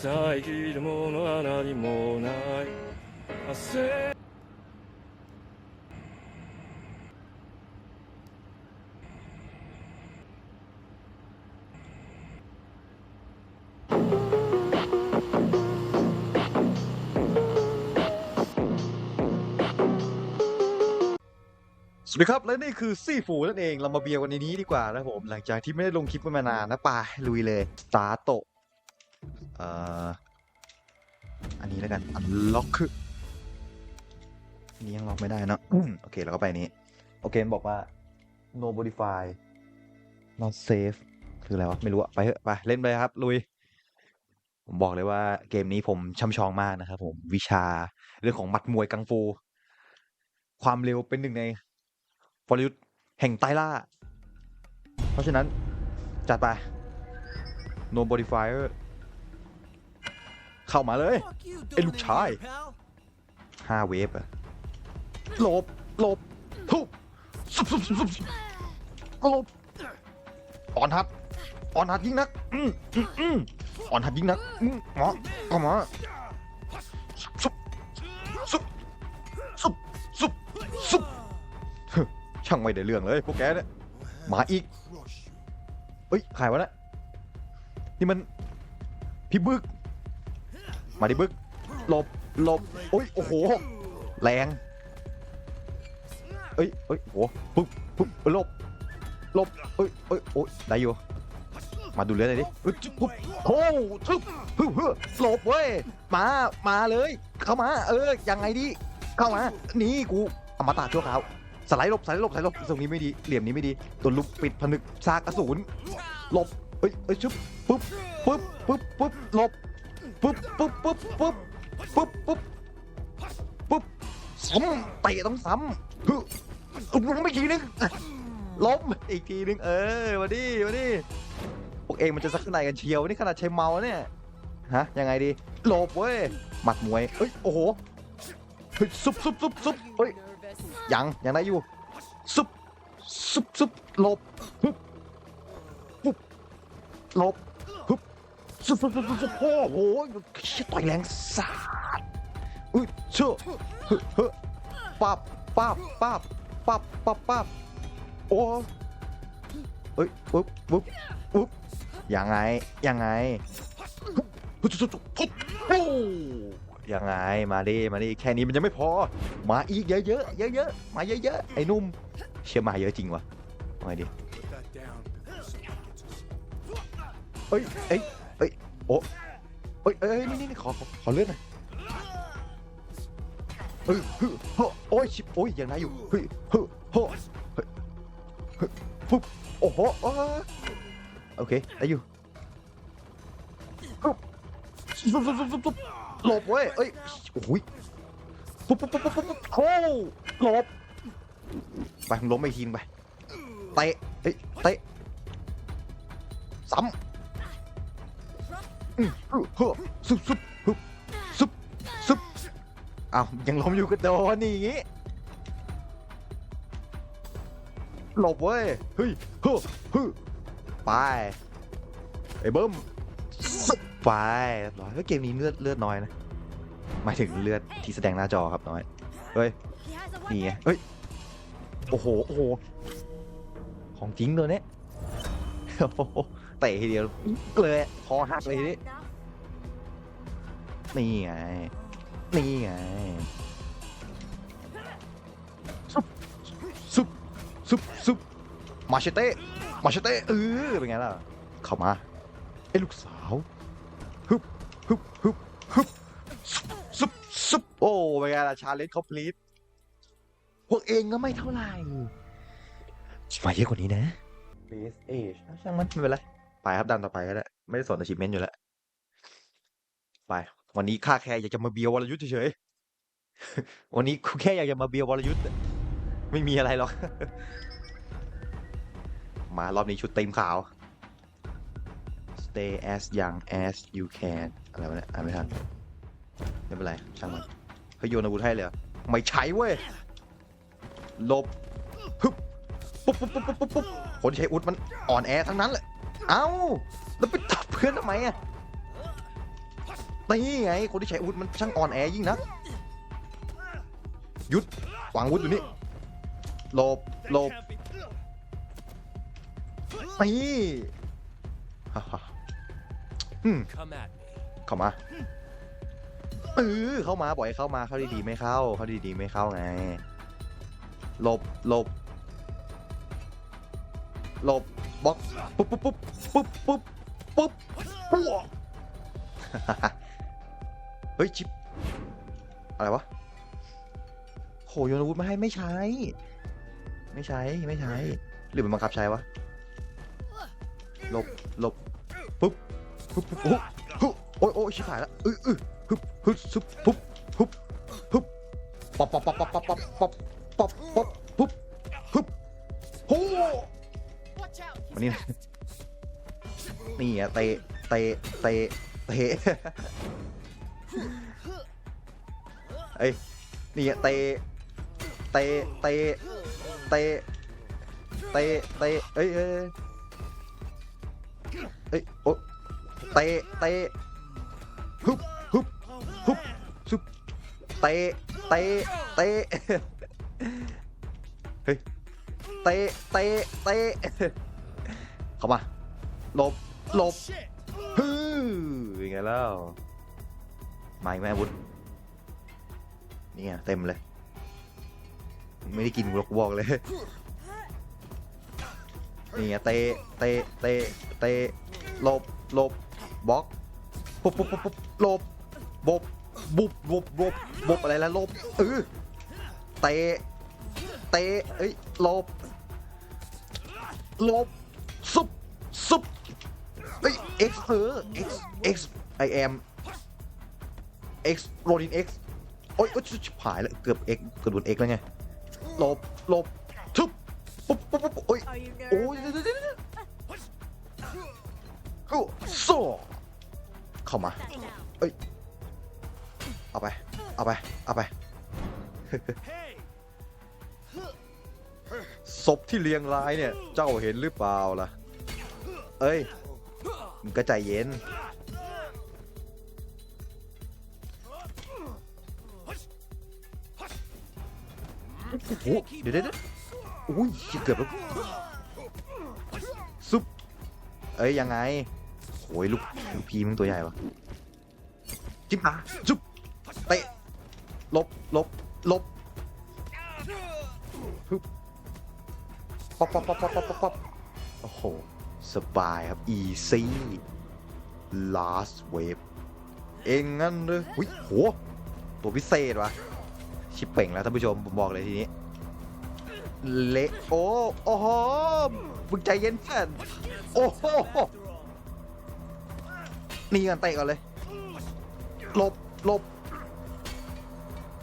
遮るものは何もない焦 สวัสดีครับ และนี่คือซีฟูนั่นเองเรามาเบียร์กันในนี้ดีกว่านะผม หลังจากที่ไม่ได้ลงคลิปมานานนะไป่าลุยเลยสตาร์โตะ เอ่ออันนี้แล้วกันอันล็อกคือนี้ยังล็อกไม่ได้เนอะโอเคเราก็ไปนี้ โอเคมันบอกว่า no modify not safe คืออะไรวะ ไม่รู้อะไปเถอะไป เล่นเลยครับ ลุย ผมบอกเลยว่าเกมนี้ผมช่ำชองมากนะครับผมวิชาเรื่องของหมัดมวยกังฟู ความเร็วเป็นหนึ่งในวรยุทธ์แห่งใต้ล่า เพราะฉะนั้น จัดไป no modifier เข้ามาเลย ไอ้ลูกชายห้าเวฟอะหลบหลบทุบสุบสุบสุบหลบอ่อนหัดอ่อนหัดยิ่งนักอืมอืมอืมอ่อนหัดยิ่งนักอืมหมอเอามาสุบสุบสุบสุบสุบช่างไม่ได้เรื่องเลยพวกแกเนี่ยมาอีกเอ้ยใครวะเนะนี่มันพี่บึก มาดิบึกหลบหลบโอ้ยโอ้โห แรง เอ้ยเอ้ยโอ้โหปึ๊บปึ๊บหลบหลบเอ้ยเอ้ยโอ้ยได้อยู่ มาดูเรือหน่อยดิปุ๊บปึ๊บโอ้ทึบฮึบฮึบหลบเว้ย มา มาเลย เข้ามา เออ ยังไงดีเข้ามา นี่กูอมตาชั่วคราวสไลด์หลบสไลด์หลบสไลด์หลบตรงนี้ไม่ดี เหลี่ยมนี้ไม่ดีตัวลุกปิดผนึกซากอสูรหลบเอ้ยเอ้ยชึบปึ๊บปึ๊บปึ๊บปึ๊บหลบ ปึ๊บปึ๊บปึ๊บปึ๊บปึ๊บปึ๊บปึ๊บซ้ำเตะต้องซ้ำฮึลงไปอีกทีนึงล้มอีกทีนึงเออมาดิมาดิพวกเองมันจะสักขนาดกันเชียวนี่ขนาดใช้เมาเนี่ยฮะยังไงดีหลบเว้ยหมัดมวยเอ้ยโอ้โหเฮ้ยซุบซุบซุบซุบเฮ้ยยังยังได้อยู่ซุบซุบซุบหลบฮึบปุ๊บหลบ ซุบซุบซุบซุบโอ้โหเชี่ยต่อยแรงสัสอุ้ยเชื่อเฮ้ยปั๊บปั๊บปั๊บปั๊บปั๊บปั๊บโอ้เอ้ยปุ๊บปุ๊บปุ๊บยังไงยังไงฮึบซุบซุบซุบโอ้ยังไงมาดิมาดิแค่นี้มันยังไม่พอ มาอีกเยอะๆเยอะมาเยอะๆไอ้นุ่มเชื่อมาเยอะจริงวะเอาไงดีเอ้ยเอ้ย เอ้ยโอ้เอ้ยเอ้ยนี่นี่ขอขอขอเลื่อนหน่อยเอ้ยฮึเฮ้อโอ้ยชิบโอ้ยยังไงอยู่เฮ้ยเฮ้อเฮ้อเฮ้ยเฮ้ยปุ๊บโอ้โหเอ้ยโอเคได้อยู่ปุ๊บซุบซุบซุบซุบซุบหลบเว้ยเอ้ยโอ้ยปุ๊บปุ๊บปุ๊บปุ๊บปุ๊บโอ้หลบไปมึงล้มไปอีกทีนึงไปเตะเอ้ยเตะซ้ำ ฮึเฮ้อซุบซุบฮึบซุบซุบอ้าวยังล้มอยู่ก็โดนนี่อย่างงี้หลบเว้ยเฮ้ยเฮ้อฮึไปไอ้เบิ้มซุบไปร้อยแล้วเกมนี้เลือดเลือดน้อยนะหมายถึงเลือดที่แสดงหน้าจอครับน้อยเฮ้ยนี่ไงเฮ้ยโอ้โหโอ้โหของจริงตัวเนี้ยโอ้โห เตะทีเดียวเลยคอหักเลยทีนี้นี่ไง นี่ไงซุบซุบซุบซุบมาเชเต้มาเชเต้เออเป็นไงล่ะ เข้ามาไอ้ลูกสาวฮึบฮึบฮึบฮึบซุบซุบโอ้เป็นไงล่ะชาเลนจ์คอมพลีทพวกเองก็ไม่เท่าไหร่มาเยอะกว่านี้นะ Base Age ช่างมันไม่เป็นไร ไปครับดันต่อไปก็ได้ ไม่ได้สน achievement อยู่แล้ว ไป วันนี้ข้าแค่อยากจะมาเบียววรยุทธ์เฉยๆ วันนี้กูแค่อยากจะมาเบียววรยุทธ์ไม่มีอะไรหรอก มารอบนี้ชุดเต็มขาว Stay as young as you can อะไรวะเนี่ยอ่านไม่ทัน ไม่เป็นไร ช่างมันเขาโยนอาวุธให้เลยไม่ใช้เว้ยลบฮึบปุ๊บปุ๊บปุ๊บปุ๊บปุ๊บคนใช้อาวุธมันอ่อนแอทั้งนั้นแหละ เอ้า แล้วไปตับเพื่อนทำไมอะนี่ไง คนที่ใช้อาวุธมันช่างอ่อนแอยิ่งนักหยุดวางวุธอยู่นี่หลบหลบนี่ฮ่าฮ่าอืมเข้ามาเออเข้ามาบ่อยเข้ามาเข้าดีๆไม่เข้า เข้าดีๆไม่เข้าไงหลบหลบ หลบบล็อกปุ๊บปุ๊บปุ๊บปุ๊บปุ๊บปุ๊บปุ๊บเฮ้ยชิปอะไรวะโหโยนอาวุธมาให้ไม่ใช้ ไม่ใช้ไม่ใช้ หรือมันบังคับใช้วะหลบหลบปุ๊บปุ๊บปุ๊บปุ๊บปุ๊บโอ้ยโอ้ยชิบหายละอื้ออื้อฮึบฮึบซุบปุ๊บปุ๊บปุ๊บป๊ปป๊อปป๊อปป๊อปป๊อปป๊อปป๊อปป๊อปป๊อปปุ๊บปุ๊บโห Watch out. he's มานี่นะ fast. นี่อะเตะเตะเตะเตะเอ้ยนี่อะเตะเตะเตะเตะเตะเตะเอ้ยเอ้ยเอ้ยโอ้เตะเตะฮึบฮึบฮึบซุบเตะเตะเตะเฮ้ยเตะเตะเตะ เข้ามาหลบหลบ Shit ฮึยังไงแล้วมาอีกไหมอาวุธนี่ไงเต็มเลย ไม่ได้กินกูหรอกกูบอกเลยนี่ไงเตะเตะเตะเตะหลบหลบบล็อกปุ๊บปุ๊บปุ๊บปุ๊บหลบบบ บุบบุบบุบบุบอะไรแล้วหลบเออเตะเตะเอ้ยหลบหลบซุบ ซุบเอ้ย X เออ X X I am X โรดิน X โอ๊ยโอ๊ยชิบหายแล้วเกือบ X เกือบโดน X แล้วไงหลบหลบทุบปุ๊บปุ๊บปุ๊บโอ๊ย Are you โอ้ย nervous? เดี๋ยวเดี๋ยวเดี๋ยวโอ้โซ่เข้ามา That down. เอาไป เอาไป เอาไป Hey ศพที่เรียงรายเนี่ย เจ้าเห็นหรือเปล่าล่ะ เอ้ยมึงก็ใจเย็น โอ้โหเดี๋ยวเดี๋ยวอุ้ยเกือบแล้วซุปเอ้ยยังไงโอ้ยลูกลูกพีมึงตัวใหญ่ปะจิ้มมาจุ๊บเตะลบลบลบฮึบป๊อปป๊อปป๊อปป๊อปป๊อปป๊อปโอ้โห สบายครับ easy last wave เองงั้นเลยหุยโหตัวพิเศษวะชิปเป่งแล้วท่านผู้ชมผมบอกเลยทีนี้เละโอ้โอ้โหมึงใจเย็นเพื่อนโอ้โหนี่กันเตะก่อนเลยหลบหลบ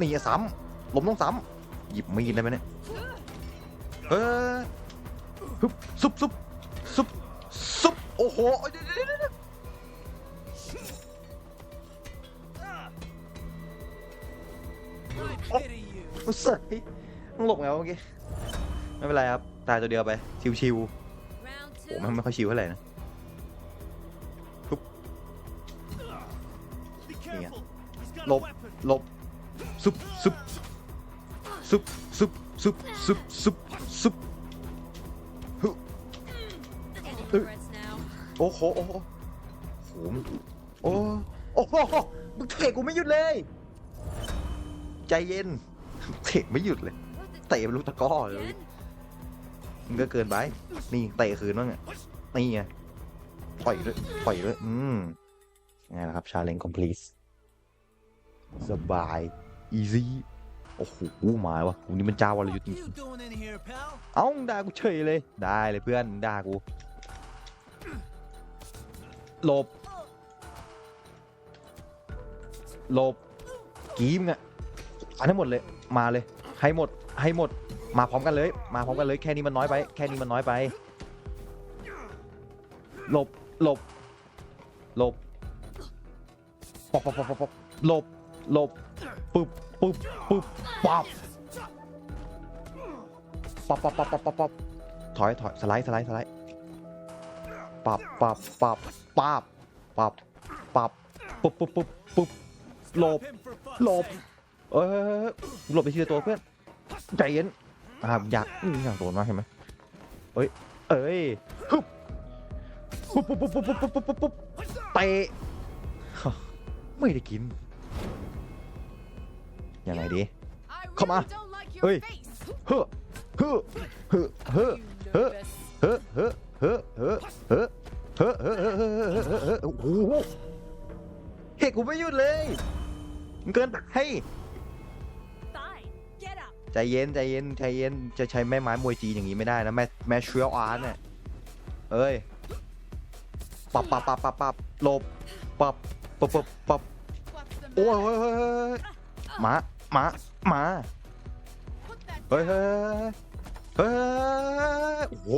นี่อะซ้ำหลบต้องซ้ำหยิบมีดได้ไหมเนี่ยเออฮึบซุบซุบ โอ้โหเดี๋ยวเดี๋ยวเดี๋ยวเดี๋ยว I pity you รู้สึกมึงหลบไงวะเมื่อกี้ ไม่เป็นไรครับ ตายตัวเดียวไป ชิว Round ๆ two. โอ้มันไม่ค่อยชิวเท่าไหร่นะ Be careful He's got a Lộp. weapon หลบซุบซุบซุบซุบซุบซุบซุบซุบ Any Ừ. regrets now? โอ้โหโอ้โหโหมโอ้โอ้โหมึงเตะกูไม่หยุดเลย ใจเย็นเตะไม่หยุดเลย What the เตะเป็นลูกตะกร้อเลย again? มึงก็เกินไปนี่เตะคืนบ้างอะนี่ไงปล่อยด้วยปล่อยด้วยอืมยังไงล่ะครับชาเลนจ์คอมพลีทสบายอีซี่โอ้โหมาวะวันนี้มันเจ้าวรยุทธ์จริง You doing in here pal ๆเอ้ามึงด่ากูเฉยเลย ได้เลยเพื่อนมึงด่ากู หลบ หลบกีมอะอันให้หมดเลย มาเลย ให้หมด ให้หมด มาพร้อมกันเลย มาพร้อมกันเลย แค่นี้มันน้อยไป แค่นี้มันน้อยไป หลบ หลบ หลบปอบปอบปอบปอบปหลบ หลบ ปึ๊บ ปึ๊บ ปึ๊บปับปับปับปับปับปับปับถอย ถอย สไลด์ สไลด์ สไลด์ ปับปับปับปับปับปับปุ๊บปุ๊บปุ๊บปุ๊บหลบหลบเอ้ยหลบไปทีละตัวเพื่อนใจเย็นอ่าอยากอยากโดนมากเห็นไหมเอ้ยเอ้ยฮึบปุ๊บปุ๊บปุ๊บปุ๊บปุ๊บปุ๊บปุ๊บปุ๊บเตะไม่ได้กินยังไงดี I Come really on. don't like your Oi. face. เฮ้อเฮ้อเฮ้อเฮ้อเฮ้อเฮ้อเฮ้อ เฮ้อเฮ้อเฮ้อเฮ้อเฮ้อเฮ้อเฮ้อเฮ้อโอ้โหเฮ้กูไม่หยุดเลยมันเกินไป Fine. Get up. ใจเย็นใจเย็นใจเย็นจะใช้แม่ไม้มวยจีนอย่างนี้ไม่ได้นะแม่แม่เชียลอาร์ตเนี่ยเอ้ยปับปับปับปับปับหลบปับปับปับปับโอ้ยเฮ้ยเฮ้ยหมาหมาหมาเฮ้ยเฮ้ยเฮ้ยโอ้โห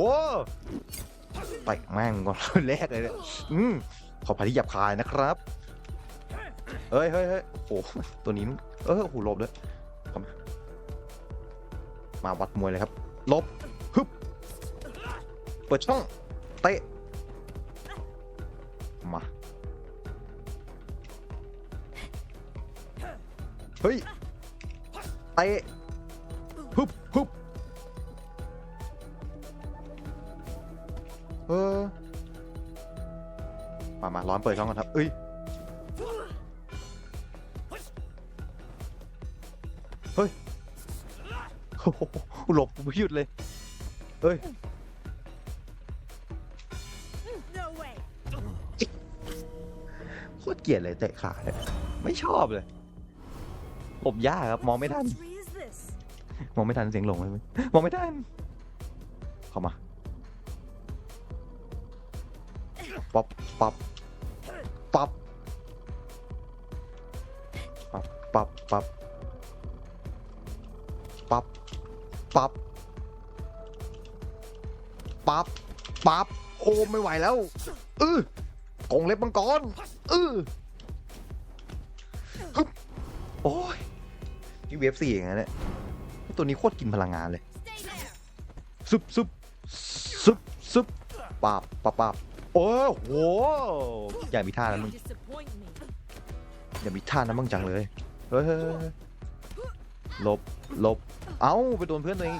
ไปแม่งก่อนแรกเลยเนี่ยอืมขอพาที่หยับคายนะครับเฮ้ยเฮ้ยเฮ้ยโอ้โหตัวนี้มันเออหูหลบด้วยเข้ามามาวัดมวยเลยครับหลบฮึบเปิดช่องเตะมาเฮ้ยเตะ ออมามาร้อนเปิดช่องกันครับเอ้ยโอ้โหหลบไม่หยุดเลยเฮ้ย No way. โคตรเกลียดเลยเตะขาเนี่ยไม่ชอบเลยหลบยากครับมองไม่ทัน What tree is this? มองไม่ทันเสียงหลงเลยมองไม่ทันเข้ามา ป๊อปป๊อปป๊อปป๊อปป๊อปป๊อปป๊อปป๊อปป๊อปป๊อปโอ้ไม่ไหวแล้วเออกงเล็บมังกรเออโอ้ยนี่เวฟสี่อย่างนั้นเนี่ยตัวนี้โคตรกินพลังงานเลยซุบซุบซุบซุบปาบปาบปาบ โอ้โหอย่ามีท่านั้นมึงอย่ามีท่านั้นมึงจังเลยเฮ้ยเฮ้ยเฮ้ยหลบหลบเอ้าไปโดนเพื่อนตัวเอง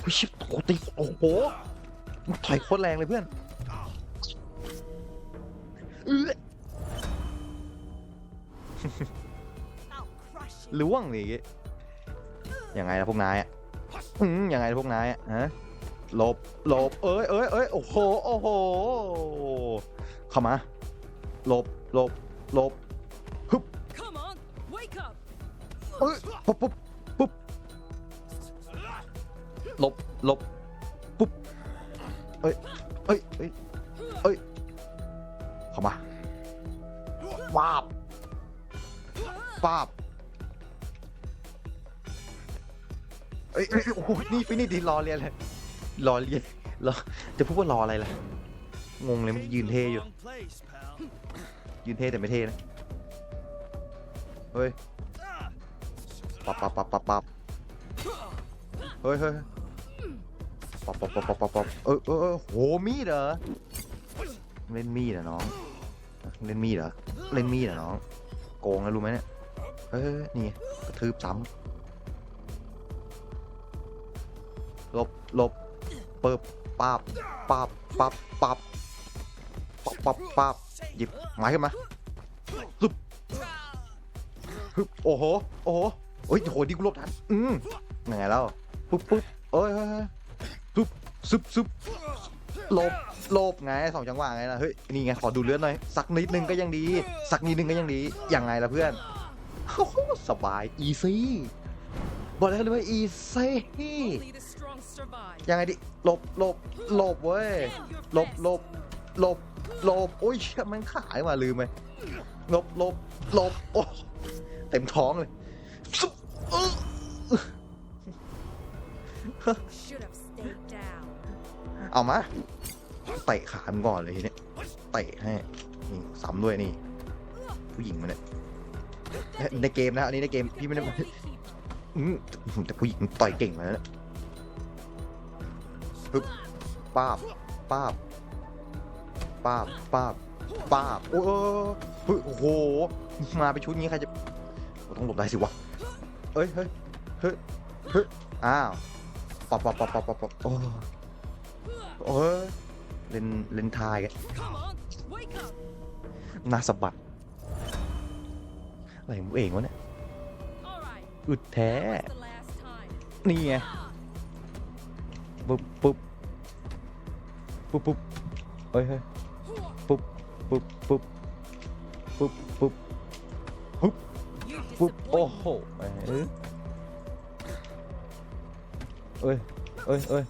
เฮ้ยชิบโคตรตีโอ้โหมึงถอยโคตรแรงเลยเพื่อนเอื้อ I'll crush you. ล่วงนี่ยังไงล่ะพวกนายอะยังไงละพวกนายอะฮะ หลบหลบเอ้ยเอ้ยเอ้ยโอ้โหโอ้โหเข้ามาหลบหลบหลบ Come on. Wake up. เอ้ยปุ๊บปุ๊บปุ๊บหลบหลบปุ๊บเอ้ยเอ้ยเอ้ยเอ้ยเข้ามาปาบปาบเอ้ยเอ้ยโอ้โหนี่ฟินี่ดีรอเรียนเลย รอเรียนรอจะพูดว่ารออะไรล่ะ งงเลยมันยืนเท่อยู่ ยืนเท่แต่ไม่เท่นะ เฮ้ย ปับปับปับปับปับเฮ้ยเฮ้ยปับปับปับปับปับปับเออเออเออโหมีดเหรอ เล่นมีดเหรอน้อง เล่นมีดเหรอ เล่นมีดเหรอน้อง โกงนะรู้ไหมเนี่ย เฮ้ยนี่กระทืบซ้ำหลบหลบ เปิบปับปับปับปับปับปับปับหยิบไม้ขึ้นมาซึบฮึบโอ้โหโอ้โหเฮ้ยโหดีกูลบทันอืมยังไงแล้วปุ๊บปุ๊บเอ้ยฮ้ยเฮ้ยปุ๊บซึบซึบลบลบไงสองจังหวะไงล่ะเฮ้ยนี่ไงขอดูเลือดหน่อยสักนิดนึงก็ยังดี สักนิดนึงก็ยังดียังไงล่ะเพื่อนสบายอีซี่บอกแล้วเลยว่าอีซี่ Only the strong survive. ยังไงดิหลบหลบหลบเว้ย Stand your หลบ fist. หลบหลบหลบโอ้ยเชี่ยมันขายมาลืมไปหลบหลบหลบโอ้เต็มท้องเลยซุบอื้อ Should have stayed down. เอามาเตะขามันก่อนเลยทีนี้เตะให้นี่ซ้ำด้วยนี่ ผู้หญิงมันเนี่ยในเกมนะอันนี้ในเกมพี่ไม่ได้อืมแต่ผู้หญิงต่อยเก่งมาแล้ว เนี่ยปึ๊บป้าบป้าบป้าบป้าบป้าบโอ้เฮ้ยโอ้โห มาไปชุดนี้ใครจะต้องหลบได้สิวะเอ้ยเฮ้ยเฮ้ยเฮ้ยอ้าวปับปับปับปับปับปับโอ้โอ้ยเล่นเล่นทายกันน้าสะบัดอะไรของมึงเองวะเนี่ยอึดแท้ นี่ไง ปุ๊บปุ๊บปุ๊บปุ๊บเฮ้ยเฮ้ย hoo-ah. ปุ๊บปุ๊บปุ๊บปุ๊บปุ๊บ You ปุ๊บโอ้ disappoint โหเอ้ยเอ้ยเอ้ยเอ้ย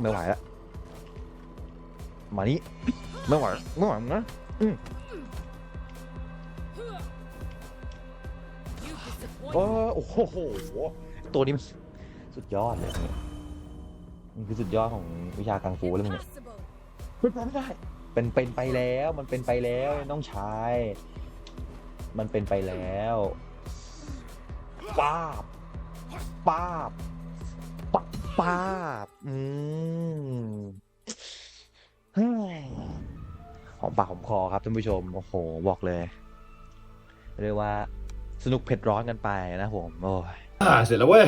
ไม่ไหวละมานี่ไม่ไหวไม่ไหวนะ You disappoint โอ้โอ้โหตัวนี้มัน สุดยอดเลยเนี่ยมันคือสุดยอดของวิชากังฟูแล้วมึงเนี่ย Impossible. เป็นไปไม่ได้ เป็นเป็นไปแล้วมันเป็นไปแล้วน้องชาย มันเป็นไปแล้วป้าบป้าบป้าบป้าบอืมเฮ้ยหอมปากหอมคอครับท่านผู้ชมโอ้โหบอกเลยเรียกว่าสนุกเผ็ดร้อนกันไปนะผมโอ้ยอ่าเสร็จแล้วเว้ย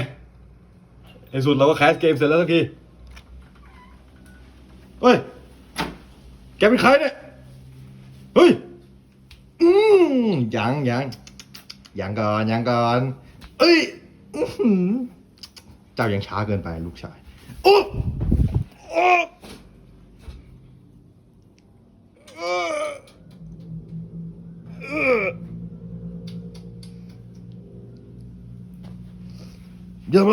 ในสุดเราก็แคสเกมเสร็จแล้วสักที เฮ้ย แกเป็นใครเนี่ย เฮ้ย อืมยังยังยังก่อนยังก่อน เอ้ยอืเจ้ายังช้าเกินไปลูกชาย โอ้โอ้เออเอออย่าไป